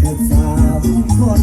เกับสามคน